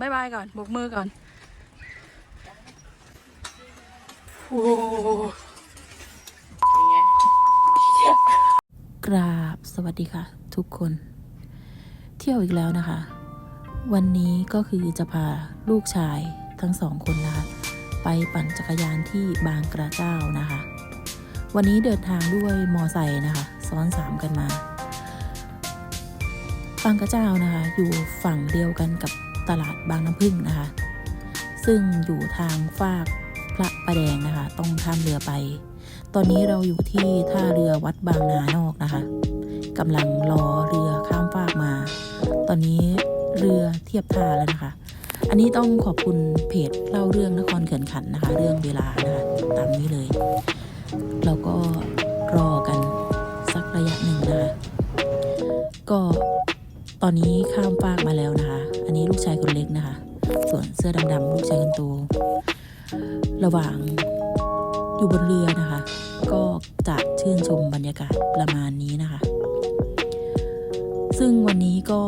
บายบายก่อนบกมือก่อนโอ้กราบสวัสดีค่ะ ทุกคน เที่ยวอีกแล้วนะคะ วันนี้ก็คือจะพาลูกชายทั้งสองคนนะคะไปปั่นจักรยานที่บางกระเจ้านะคะ วันนี้เดินทางด้วยมอไซค์นะคะ ซ้อนสามกันมาบางกระเจ้านะคะ อยู่ฝั่งเดียวกันกับ ตลาดบางน้ำพึ่งนะคะ ซึ่งอยู่ทางฝากพระประแดงนะคะ ต้องข้ามเรือไป ตอนนี้เราอยู่ที่ท่าเรือวัดบางนานอกนะคะกำลังรอเรือข้ามฟากมา ตอนนี้เรือเทียบท่าแล้วนะคะ อันนี้ต้องขอบคุณเพจเล่าเรื่องนครเขื่อนขันนะคะ เรื่องเวลานะคะตามนี้เลย เราก็รอกันสักระยะหนึ่งนะคะ ก็ ตอนนี้ข้ามฟากมาแล้วนะคะ อันนี้ลูกชายคนเล็กนะคะ ส่วนเสื้อดำๆลูกชายคนโต ระหว่างอยู่บนเรือนะคะ ก็จะชื่นชมบรรยากาศประมาณนี้นะคะ ซึ่งวันนี้ก็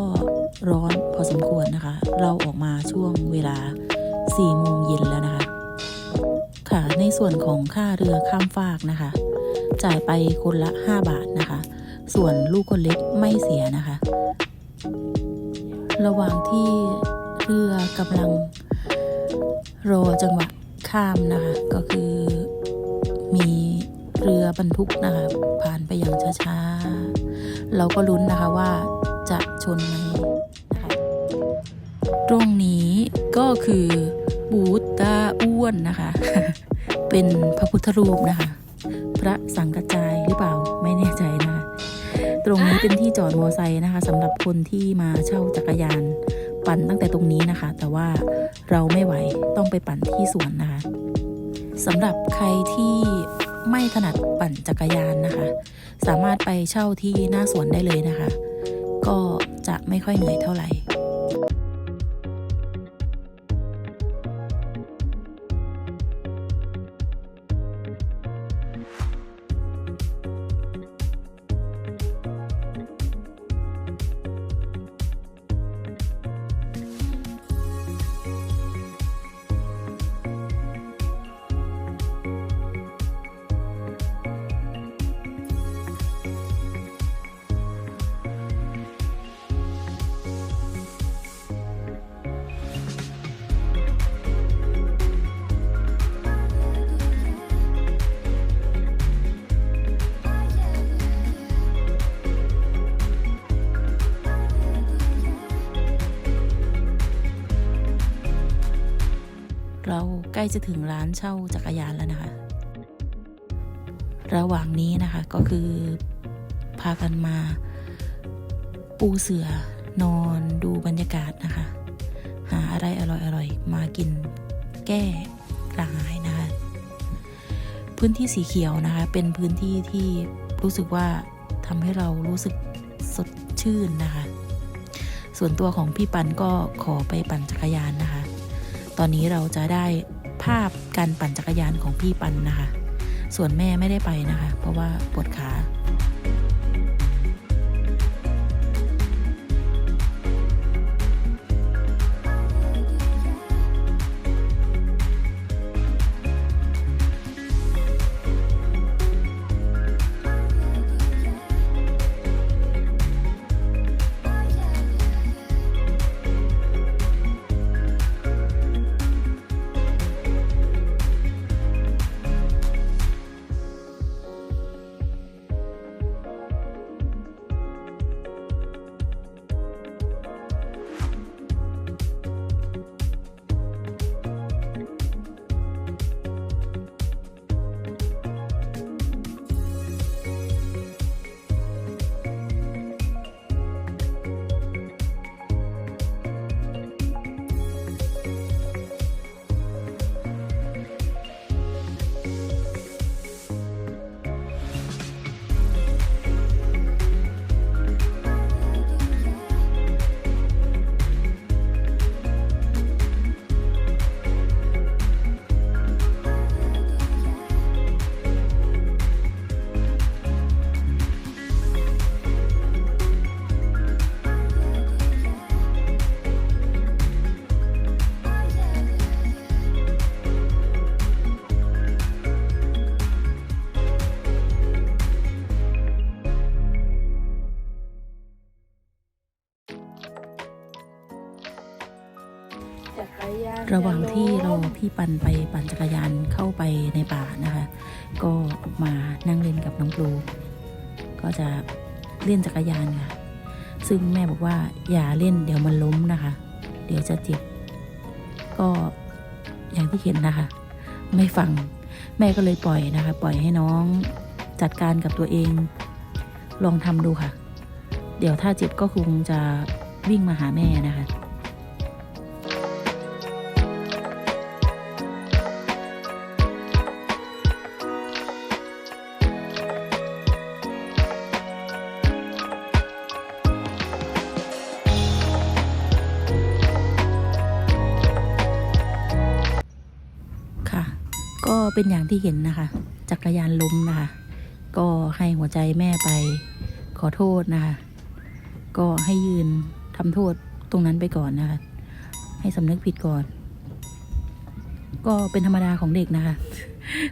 ร้อนพอสมควรนะคะ เราออกมาช่วงเวลา4โมงเย็นแล้วนะคะ ค่ะ ในส่วนของค่าเรือข้ามฟากนะคะ จ่ายไปคนละ 5 บาทนะคะ ส่วนลูกคนเล็กไม่เสียนะคะ ระหว่างที่เรือกำลังรอจังหวะข้ามนะคะ ก็คือมีเรือบรรทุกนะคะ ผ่านไปอย่างช้าๆ เราก็ลุ้นนะคะว่าจะชนไหมนะคะตรงนี้ก็คือบูตาอ้วนนะคะ เป็นพระพุทธรูปนะคะ พระสังกจายหรือเปล่าไม่แน่ใจ รงนี้เป็นที่จอดมอไซค์นะคะสำหรับคนที่มาเช่าจักรยานปั่นตั้งแต่ตรงนี้นะคะ แต่ว่าเราไม่ไหวต้องไปปั่นที่สวนนะคะสำหรับใครที่ไม่ถนัดปั่นจักรยานนะคะ สามารถไปเช่าที่หน้าสวนได้เลยนะคะ ก็จะไม่ค่อยเหนื่อยเท่าไหร่ เราใกล้จะถึงร้านเช่าจักรยานแล้วนะคะ ระหว่างนี้นะคะก็คือพากันมา ปูเสือนอนดูบรรยากาศนะคะ หาอะไรอร่อยๆ มากินแก้กระหายนะคะ พื้นที่สีเขียวนะคะ เป็นพื้นที่ที่รู้สึกว่าทำให้เรารู้สึกสดชื่นนะคะ ส่วนตัวของพี่ปันก็ขอไปปั่นจักรยานนะคะ ตอนนี้เราจะได้ภาพการปั่นจักรยานของพี่ปันนะคะ ส่วนแม่ไม่ได้ไปนะคะ เพราะว่าปวดขา ระหว่างที่รอพี่ปันไปปั่นจักรยานเข้าไปในป่านะคะ ก็มานั่งเล่นกับน้องปลูก็จะเล่นจักรยานค่ะ ซึ่งแม่บอกว่าอย่าเล่นเดี๋ยวมันล้มนะคะ เดี๋ยวจะเจ็บ ก็อย่างที่เห็นนะคะ ไม่ฟังแม่ก็เลยปล่อยนะคะ ปล่อยให้น้องจัดการกับตัวเอง ลองทำดูค่ะ เดี๋ยวถ้าเจ็บก็คงจะวิ่งมาหาแม่นะคะค่ะ ก็เป็นอย่างที่เห็นนะคะ จักรยานล้มนะคะ ก็ให้หัวใจแม่ไปขอโทษนะคะ ก็ให้ยืนทำโทษตรงนั้นไปก่อนนะคะ ให้สำนึกผิดก่อน ก็เป็นธรรมดาของเด็กนะคะ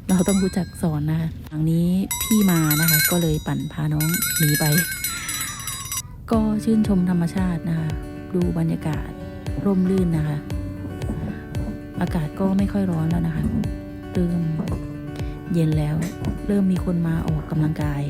เราต้องรู้จักสอนนะคะทางนี้พี่มานะคะ ก็เลยปั่นพาน้องหนีไป ก็ชื่นชมธรรมชาตินะคะ ดูบรรยากาศร่มรื่นนะคะ อากาศก็ไม่ค่อยร้อนแล้วนะคะ เริ่มเย็นแล้ว เริ่มมีคนมาออกกำลังกาย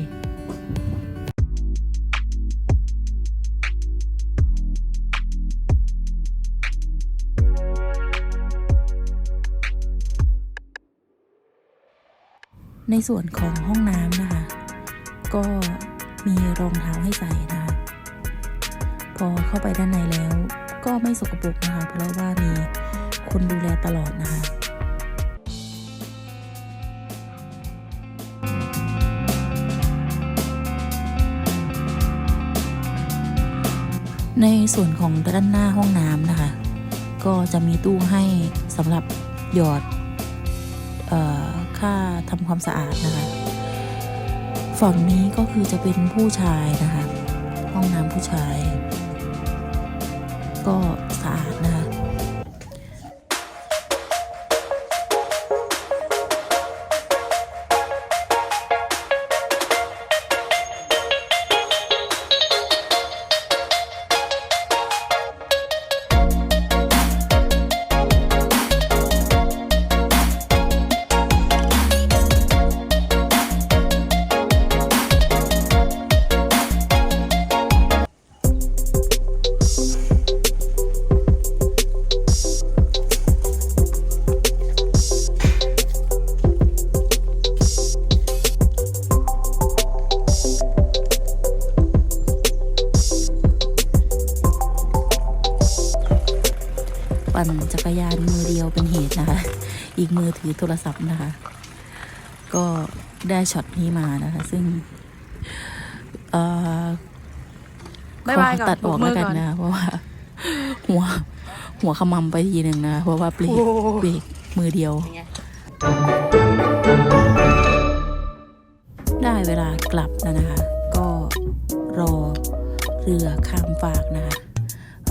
ในส่วนของห้องน้ำนะคะ ก็มีรองเท้าให้ใส่นะคะ พอเข้าไปด้านในแล้ว ก็ไม่สกปรกนะคะ เพราะว่ามีคนดูแลตลอดนะคะ ในส่วนของด้านหน้าห้องน้ำนะคะ ก็จะมีตู้ให้สำหรับหยอดออค่าทำความสะอาดนะคะ ฝั่งนี้ก็คือจะเป็นผู้ชายนะคะ ห้องน้ำผู้ชาย ก็สะอาดนะคะ มือถือโทรศัพท์นะคะ ก็ได้ช็อตนี้มานะคะ ซึ่งเอ่อบ๊ายบายขก่อนตัดออกบกมืแล้วกันก่อนนะ เพราะว่า หัว หัวขมำไปทีหนึ่งนะ เพราะว่าเบรกโอ้เบรกมือเดียว ได้เวลากลับแล้วนะคะ ก็รอเรือข้ามฟากนะคะ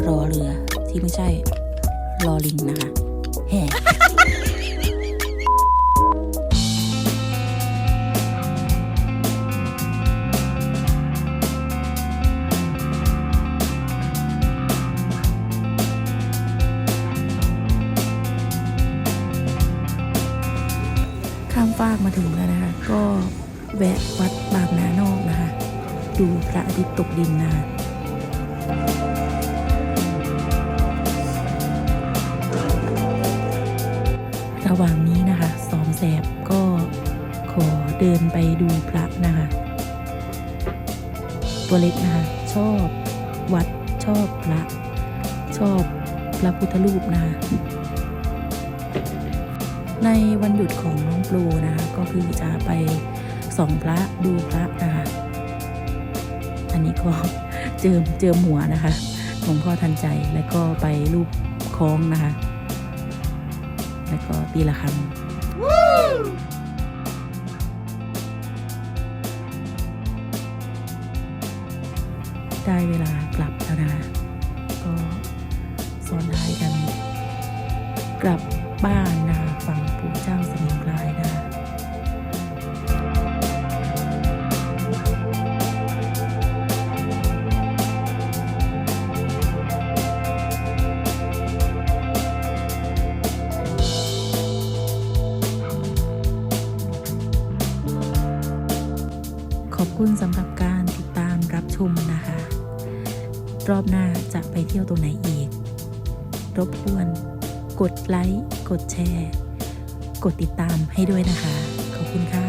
รอเรือที่ไม่ใช่รอลิงนะคะแห่ ข้ามฟากมาถึงแล้วนะคะ ก็แวะวัดบางนานอกนะคะ ดูพระอาทิตย์ตกดินนะคะระหว่างนี้นะคะสองแสบก็ขอเดินไปดูพระนะคะ ตัวเล็กนะคะ ชอบวัดชอบพระ ชอบพระพุทธรูปนะคะ ในวันหยุดของน้องปลูนะคะก็คือจะไปส่องพระดูพระนะคะอันนี้ก็เจิมเจิมหัวนะคะหลวงพ่อทันใจแล้วก็ไปรูปคล้องนะคะ แล้วก็ตีละครังได้เวลากลับแล้วนะคะก็ซ้อนท้ายกันกลับบ้าน คุณสำหรับการติดตามรับชมนะคะ รอบหน้าจะไปเที่ยวตัวไหนอีก รบกวนกดไลค์ กดแชร์ กดติดตามให้ด้วยนะคะ ขอบคุณค่ะ